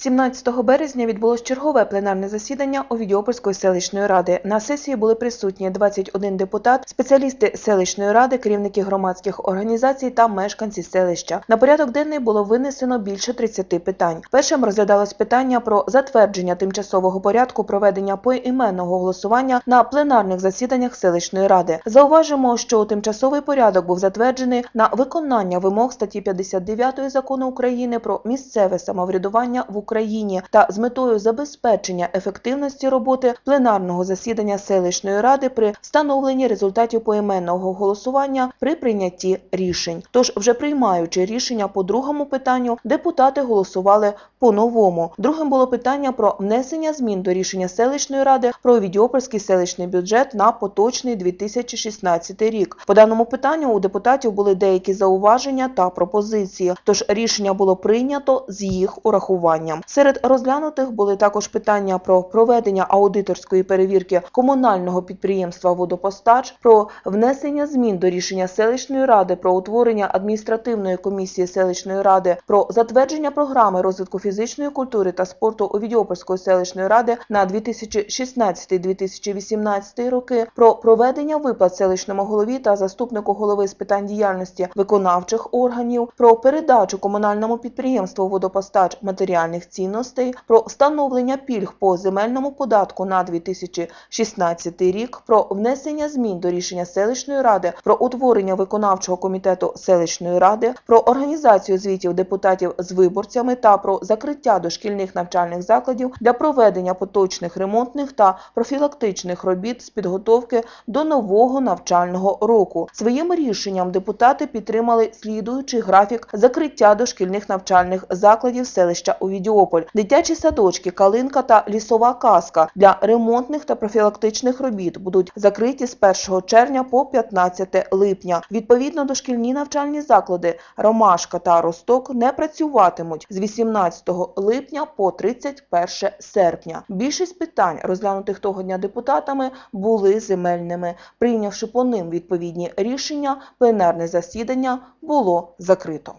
17 березня відбулось чергове пленарне засідання Овідіопольської селищної ради. На сесії були присутні 21 депутат, спеціалісти селищної ради, керівники громадських організацій та мешканці селища. На порядок денний було винесено більше 30 питань. Першим розглядалось питання про затвердження тимчасового порядку проведення поіменного голосування на пленарних засіданнях селищної ради. Зауважимо, що тимчасовий порядок був затверджений на виконання вимог статті 59 закону України про місцеве самоврядування в Україні та з метою забезпечення ефективності роботи пленарного засідання селищної ради при встановленні результатів поіменного голосування при прийнятті рішень. Тож, вже приймаючи рішення по другому питанню, депутати голосували по-новому. Другим було питання про внесення змін до рішення селищної ради про Відьопольський селищний бюджет на поточний 2016 рік. По даному питанню у депутатів були деякі зауваження та пропозиції. Тож рішення було прийнято з їх урахуванням. Серед розглянутих були також питання про проведення аудиторської перевірки комунального підприємства Водопостач, про внесення змін до рішення селищної ради про утворення адміністративної комісії селищної ради, про затвердження програми розвитку фізичної культури та спорту у Відьопольської селищної ради на 2016-2018 роки, про проведення виплат селищному голові та заступнику голови з питань діяльності виконавчих органів, про передачу комунальному підприємству водопостач матеріальних цінностей, про встановлення пільг по земельному податку на 2016 рік, про внесення змін до рішення селищної ради про утворення виконавчого комітету селищної ради, про організацію звітів депутатів з виборцями та про закриття дошкільних навчальних закладів для проведення поточних ремонтних та профілактичних робіт з підготовки до нового навчального року. Своїм рішенням депутати підтримали слідуючий графік закриття дошкільних навчальних закладів селища Овідіополь, дитячі садочки, калинка та лісова казка для ремонтних та профілактичних робіт будуть закриті з 1 червня по 15 липня. Відповідно, дошкільні навчальні заклади Ромашка та Росток не працюватимуть з 18 липня по 31 серпня. Більшість питань, розглянутих того дня депутатами, були земельними. Прийнявши по ним відповідні рішення, пленарне засідання було закрито.